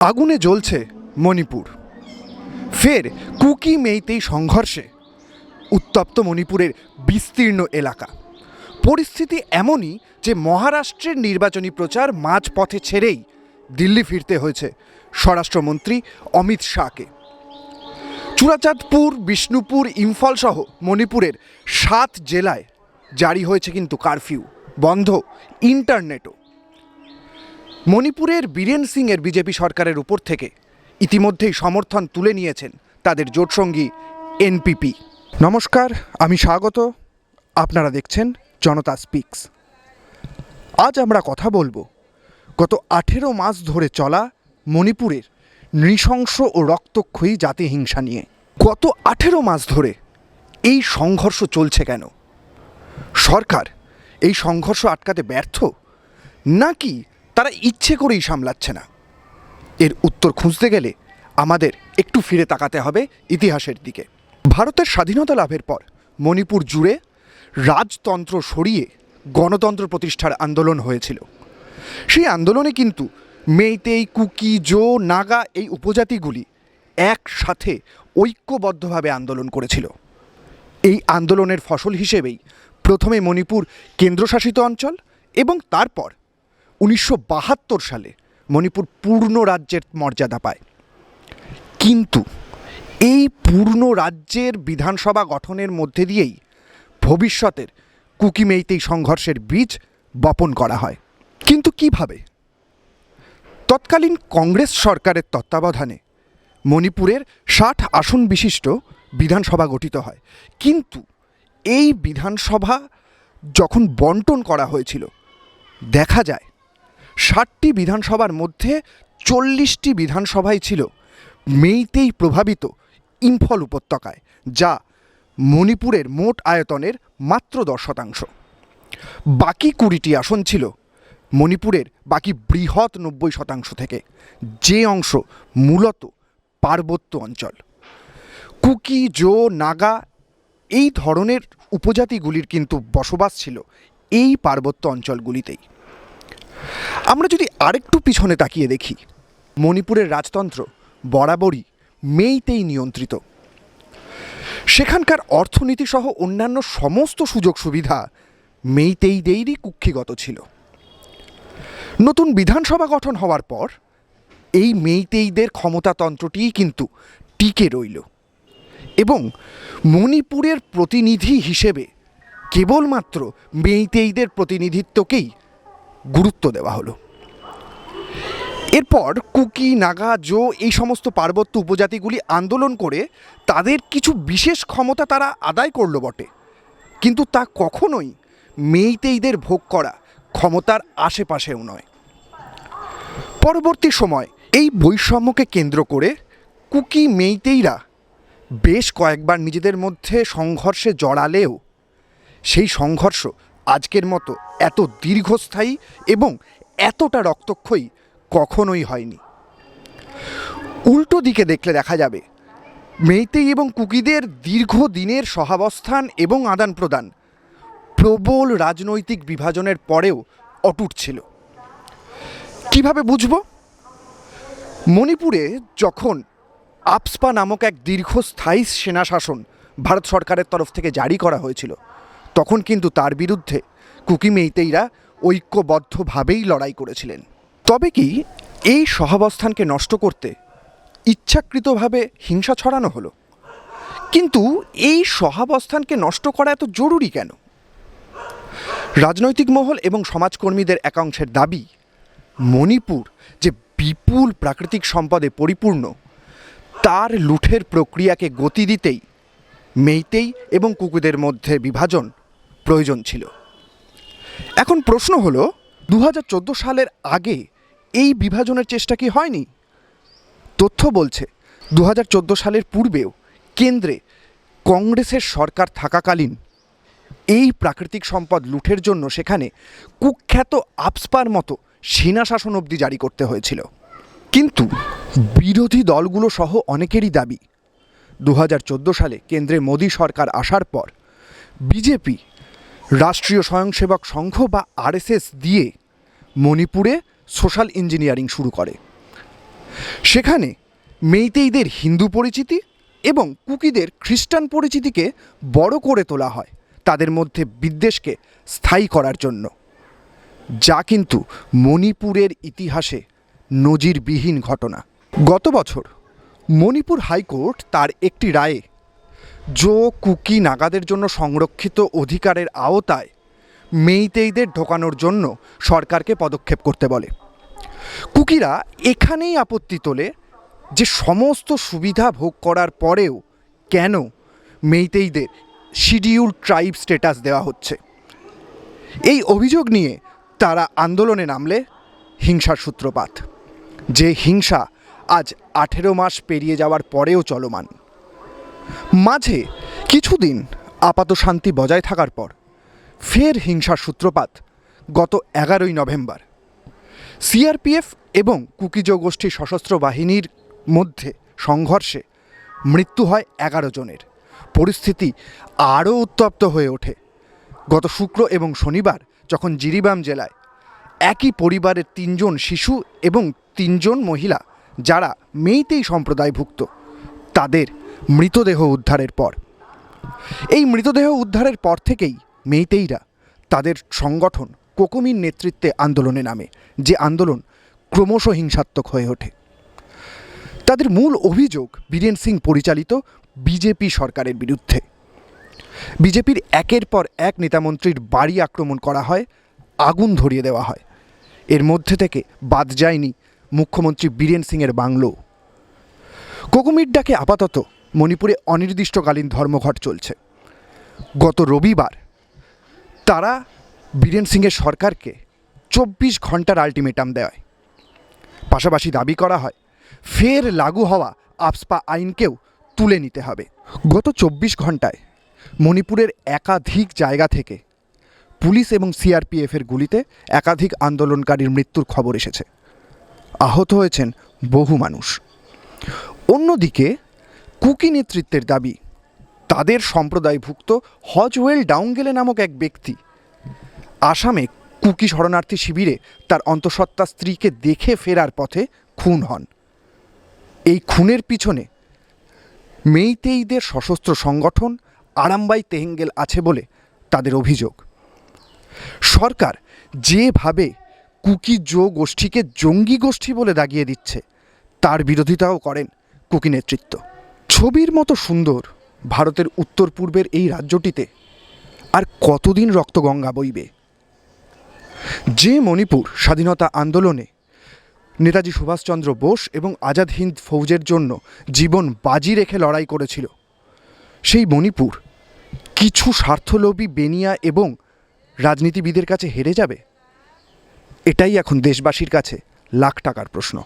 আগুনে জ্বলছে মণিপুর। ফের কুকি মেইতেই সংঘর্ষে উত্তপ্ত মণিপুরের বিস্তীর্ণ এলাকা। পরিস্থিতি এমনই যে মহারাষ্ট্রের নির্বাচনী প্রচার মাঝপথে ছেড়েই দিল্লি ফিরতে হয়েছে স্বরাষ্ট্রমন্ত্রী অমিত শাহকে। চূড়াচাঁদপুর, বিষ্ণুপুর ইম্ফল সহ মণিপুরের সাত জেলায় জারি হয়েছে কিন্তু কারফিউ। বন্ধ ইন্টারনেটও। মণিপুরের বীরেন সিংয়ের বিজেপি সরকারের উপর থেকে ইতিমধ্যেই সমর্থন তুলে নিয়েছেন তাদের জোটসঙ্গী এনপিপি। নমস্কার, আমি স্বাগত। আপনারা দেখছেন জনতা স্পিক্স। আজ আমরা কথা বলব গত আঠেরো মাস ধরে চলা মণিপুরের নৃশংস ও রক্তক্ষয়ী জাতিহিংসা নিয়ে। গত আঠেরো মাস ধরে এই সংঘর্ষ চলছে কেন? সরকার এই সংঘর্ষ আটকাতে ব্যর্থ? নাকি তারা ইচ্ছে করেই সামলাচ্ছে না। এর উত্তর খুঁজতে গেলে আমাদের একটু ফিরে তাকাতে হবে ইতিহাসের দিকে। ভারতের স্বাধীনতা লাভের পর মণিপুর জুড়ে রাজতন্ত্র সরিয়ে গণতন্ত্র প্রতিষ্ঠার আন্দোলন হয়েছিল। সেই আন্দোলনে কিন্তু মেইতেই, কুকি, জো, নাগা এই উপজাতিগুলি একসাথে ঐক্যবদ্ধভাবে আন্দোলন করেছিল। এই আন্দোলনের ফসল হিসেবেই প্রথমে মণিপুর কেন্দ্রশাসিত অঞ্চল এবং তারপর উনিশশো বাহাত্তর সালে মণিপুর পূর্ণ রাজ্যের মর্যাদা পায়। কিন্তু এই পূর্ণ রাজ্যের বিধানসভা গঠনের মধ্যে দিয়েই ভবিষ্যতের কুকিমেইতেই সংঘর্ষের বীজ বপন করা হয়। কিন্তু কীভাবে? তৎকালীন কংগ্রেস সরকারের তত্ত্বাবধানে মণিপুরের ষাট আসন বিশিষ্ট বিধানসভা গঠিত হয়। কিন্তু এই বিধানসভা যখন বন্টন করা হয়েছিল, দেখা যায় ষাটটি বিধানসভার মধ্যে চল্লিশটি বিধানসভাই ছিল মেইতেই প্রভাবিত ইম্ফল উপত্যকায়, যা মণিপুরের মোট আয়তনের মাত্র দশ শতাংশ। বাকি কুড়িটি আসন ছিল মণিপুরের বাকি বৃহৎ নব্বই শতাংশ থেকে, যে অংশ মূলত পার্বত্য অঞ্চল। কুকি, জো, নাগা এই ধরনের উপজাতিগুলির কিন্তু বসবাস ছিল এই পার্বত্য অঞ্চলগুলিতেই। আমরা যদি আরেকটু পিছনে তাকিয়ে দেখি, মণিপুরের রাজতন্ত্র বরাবরই মেইতেই নিয়ন্ত্রিত। সেখানকার অর্থনীতি সহ অন্যান্য সমস্ত সুযোগ সুবিধা মেইতেইদেরই কুক্ষিগত ছিল। নতুন বিধানসভা গঠন হওয়ার পর এই মেইতেইদের ক্ষমতাতন্ত্রটিই কিন্তু টিকে রইল এবং মণিপুরের প্রতিনিধি হিসেবে কেবলমাত্র মেইতেইদের প্রতিনিধিত্বকেই গুরুত্ব দেওয়া হলো। এরপর কুকি, নাগা, জো এই সমস্ত পার্বত্য উপজাতিগুলি আন্দোলন করে তাদের কিছু বিশেষ ক্ষমতা তারা আদায় করল বটে। কিন্তু তা কখনোই মেইতেইদের ভোগ করা ক্ষমতার আশেপাশেও নয়। পরবর্তী সময় এই বৈষম্যকে কেন্দ্র করে কুকি মেইতেইরা বেশ কয়েকবার নিজেদের মধ্যে সংঘর্ষে জড়ালেও সেই সংঘর্ষ আজকের মতো এত দীর্ঘস্থায়ী এবং এতটা রক্তক্ষয়ী কখনোই হয়নি। উল্টো দিকে দেখলে দেখা যাবে মেইতেই এবং কুকিদের দীর্ঘদিনের সহাবস্থান এবং আদান প্রদান প্রবল রাজনৈতিক বিভাজনের পরেও অটুট ছিল। কীভাবে বুঝব? মণিপুরে যখন আপসপা নামক এক দীর্ঘস্থায়ী সেনা শাসন ভারত সরকারের তরফ থেকে জারি করা হয়েছিল তখন কিন্তু তার বিরুদ্ধে কুকি মেইতেইরা ঐক্যবদ্ধভাবেই লড়াই করেছিলেন। তবে কি এই সহাবস্থানকে নষ্ট করতে ইচ্ছাকৃতভাবে হিংসা ছড়ানো হলো? কিন্তু এই সহাবস্থানকে নষ্ট করা এত জরুরি কেন? রাজনৈতিক মহল এবং সমাজকর্মীদের একাংশের দাবি, মণিপুর যে বিপুল প্রাকৃতিক সম্পদে পরিপূর্ণ, তার লুঠের প্রক্রিয়াকে গতি দিতেই, মেইতেই এবং কুকুদের মধ্যে বিভাজন প্রয়োজন ছিল। এখন প্রশ্ন হলো দু হাজার চোদ্দ সালের আগে এই বিভাজনের চেষ্টা কি হয়নি? তথ্য বলছে দু হাজার চোদ্দ সালের পূর্বেও কেন্দ্রে কংগ্রেসের সরকার থাকাকালীন এই প্রাকৃতিক সম্পদ লুঠের জন্য সেখানে কুখ্যাত আপসপার মতো সেনা শাসন অবধি জারি করতে হয়েছিল। কিন্তু বিরোধী দলগুলো সহ অনেকেরই দাবি দু হাজার চোদ্দ সালে কেন্দ্রে মোদী সরকার আসার পর বিজেপি রাষ্ট্রীয় স্বয়ংসেবক সংঘ বা আরএসএস দিয়ে মণিপুরে সোশ্যাল ইঞ্জিনিয়ারিং শুরু করে। সেখানে মেইতেইদের হিন্দু পরিচিতি এবং কুকিদের খ্রিস্টান পরিচিতিকে বড় করে তোলা হয় তাদের মধ্যে বিদ্বেষকে স্থায়ী করার জন্য। যা কিন্তু মণিপুরের ইতিহাসে নজিরবিহীন ঘটনা। গত বছর মণিপুর হাইকোর্ট তার একটি রায়ে জো কুকি নাগাদের জন্য সংরক্ষিত অধিকারের আওতায় মেইতেইদের ঢোকানোর জন্য সরকারকে পদক্ষেপ করতে বলে। কুকিরা এখানেই আপত্তি তোলে যে সমস্ত সুবিধা ভোগ করার পরেও কেন মেইতেইদের শিডিউল ট্রাইব স্ট্যাটাস দেওয়া হচ্ছে। এই অভিযোগ নিয়ে তারা আন্দোলনে নামলে হিংসার সূত্রপাত। যে হিংসা আজ আঠেরো মাস পেরিয়ে যাওয়ার পরেও চলমান। মাঝে কিছুদিন আপাত শান্তি বজায় থাকার পর ফের হিংসার সূত্রপাত গত এগারোই নভেম্বর। সিআরপিএফ এবং কুকিজো গোষ্ঠীর সশস্ত্র বাহিনীর মধ্যে সংঘর্ষে মৃত্যু হয় এগারো জনের। পরিস্থিতি আরও উত্তপ্ত হয়ে ওঠে। গত শুক্র এবং শনিবার যখন জিরিবাম জেলায় একই পরিবারের তিনজন শিশু এবং তিনজন মহিলা, যারা মেইতেই সম্প্রদায়ভুক্ত তাদের মৃতদেহ উদ্ধারের পর। এই মৃতদেহ উদ্ধারের পর থেকেই মেইতেইরা তাদের সংগঠন কোকমির নেতৃত্বে আন্দোলনে নামে, যে আন্দোলন ক্রমশ হিংসাত্মক হয়ে ওঠে। তাদের মূল অভিযোগ বীরেন সিং পরিচালিত বিজেপি সরকারের বিরুদ্ধে। বিজেপির একের পর এক নেতামন্ত্রীর বাড়ি আক্রমণ করা হয়, আগুন ধরিয়ে দেওয়া হয়। এর মধ্যে থেকে বাদ যায়নি মুখ্যমন্ত্রী বীরেন সিংয়ের বাংলো। কোকুমির ডাকে আপাতত মণিপুরে অনির্দিষ্টকালীন ধর্মঘট চলছে। গত রবিবার তারা বীরেন সিংয়ের সরকারকে চব্বিশ ঘণ্টার আলটিমেটাম দেয়। পাশাপাশি দাবি করা হয়, ফের লাগু হওয়া আফসপা আইনকেও তুলে নিতে হবে। গত চব্বিশ ঘন্টায় মণিপুরের একাধিক জায়গা থেকে পুলিশ এবং সিআরপিএফের গুলিতে একাধিক আন্দোলনকারীর মৃত্যুর খবর এসেছে। আহত হয়েছেন বহু মানুষ। অন্যদিকে, কুকি নেতৃত্বের দাবি, তাদের সম্প্রদায়ভুক্ত হজওয়েল ডাউঙ্গেলে নামক এক ব্যক্তি আসামে কুকি শরণার্থী শিবিরে তার অন্তঃসত্ত্বা স্ত্রীকে দেখে ফেরার পথে খুন হন। এই খুনের পিছনে মেইতেইদের সশস্ত্র সংগঠন আরামবাই তেহেঙ্গেল আছে বলে তাদের অভিযোগ। সরকার যেভাবে কুকি জো গোষ্ঠীকে জঙ্গি গোষ্ঠী বলে দাগিয়ে দিচ্ছে, তার বিরোধিতাও করেন কুকি নেতৃত্ব। ছবির মতো সুন্দর ভারতের উত্তর পূর্বের এই রাজ্যটিতে আর কতদিন রক্তগঙ্গা বইবে? যে মণিপুর স্বাধীনতা আন্দোলনে নেতাজি সুভাষচন্দ্র বোস এবং আজাদ হিন্দ ফৌজের জন্য জীবন বাজি রেখে লড়াই করেছিল, সেই মণিপুর কিছু স্বার্থলোভী বেনিয়া এবং রাজনীতিবিদের কাছে হেরে যাবে? এটাই এখন দেশবাসীর কাছে লাখ টাকার প্রশ্ন।